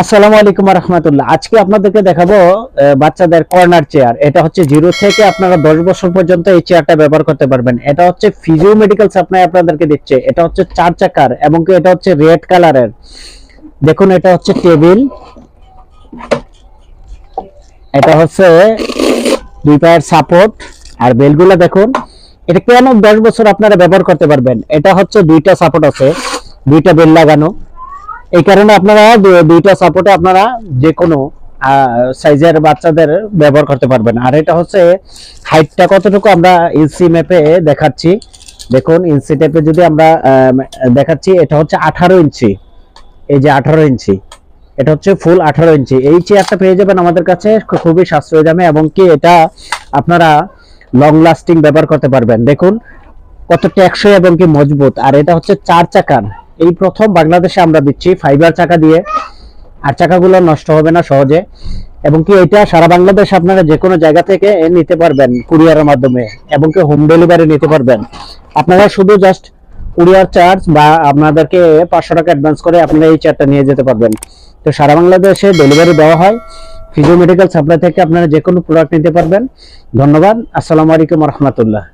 আসসালামু আলাইকুম রহমতুল্লাহ আজকে আপনাদেরকে দেখাবো বাচ্চাদের কর্নার চেয়ার। এটা হচ্ছে জিরো থেকে আপনারা দশ বছর পর্যন্ত এই চেয়ারটা ব্যবহার করতে পারবেন। এটা হচ্ছে ফিজিও মেডিকেল সাপ্লাই আপনাদেরকে দিচ্ছে। এটা হচ্ছে চার চাকার এবং এটা হচ্ছে রেড কালারের। দেখুন, এটা হচ্ছে টেবিল। এটা হচ্ছে দুই পায়ের সাপোর্ট আর বেলগুলো দেখুন। এটা কেন দশ বছর আপনারা ব্যবহার করতে পারবেন? এটা হচ্ছে দুইটা সাপোর্ট আছে, দুইটা বেল লাগানো। এই কারণে আপনারা দুইটা সাপোর্টে আপনারা যে কোনো সাইজের বাচ্চাদের ব্যবহার করতে পারবেন। আর এটা হচ্ছে হাইটটা কতটুকু আমরা ইঞ্চি ম্যাপে দেখাচ্ছি। দেখুন ইঞ্চি টেপে যদি আমরা দেখাচ্ছি, এটা হচ্ছে আঠারো ইঞ্চি এই যে আঠারো ইঞ্চি এটা হচ্ছে ফুল আঠারো ইঞ্চি এই চেয়ারটা পেয়ে যাবেন আমাদের কাছে খুবই সাশ্রয় দামে এবং কি এটা আপনারা লং লাস্টিং ব্যবহার করতে পারবেন। দেখুন কত টেকসই এবং কি মজবুত। আর এটা হচ্ছে চার চাকার। এই প্রথম বাংলাদেশে আমরা দিচ্ছি ফাইবার চাকা দিয়ে। আর চাকাগুলো নষ্ট হবে না সহজে। এবং কি এটা সারা বাংলাদেশ আপনারা যে কোনো জায়গা থেকে নিতে পারবেন কুরিয়ারের মাধ্যমে, এবং কি হোম ডেলিভারি নিতে পারবেন। আপনারা শুধু জাস্ট কুরিয়ার চার্জ বা আপনাদেরকে পাঁচশো টাকা অ্যাডভান্স করে আপনারা এই চেয়ারটা নিয়ে যেতে পারবেন। তো সারা বাংলাদেশে ডেলিভারি দেওয়া হয়। ফিজিও মেডিকেল সাপ্লাই থেকে আপনারা যে কোনো প্রোডাক্ট নিতে পারবেন। ধন্যবাদ। আসসালামু আলাইকুম রহমতুল্লাহ।